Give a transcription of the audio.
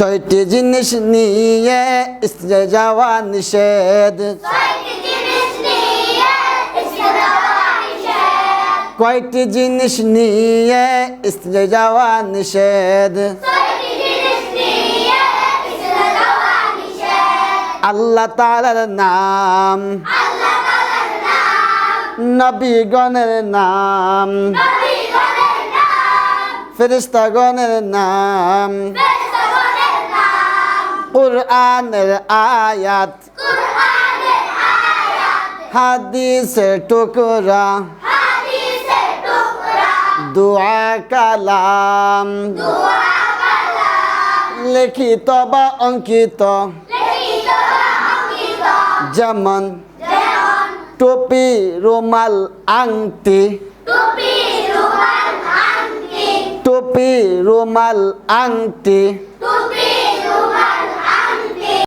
ছয়টি জিনিস নিয়ে স্ত্রী যাওয়া নিষেধ। কয়টি জিনিস নিয়ে স্ত্রী যাওয়া নিষেধ? আল্লাহ তাআলার নাম। আল্লাহ তাআলার নাম। নবীগণের নাম। নবীগণের নাম। কুরআনের আয়াত। হাদিসের টুকরা। দোয়া কালাম। লিখিত বা অঙ্কিত। যেমন যেমন টুপি রুমাল আংটি। টুপি রুমাল আংটি। টুপি রুমাল আংটি।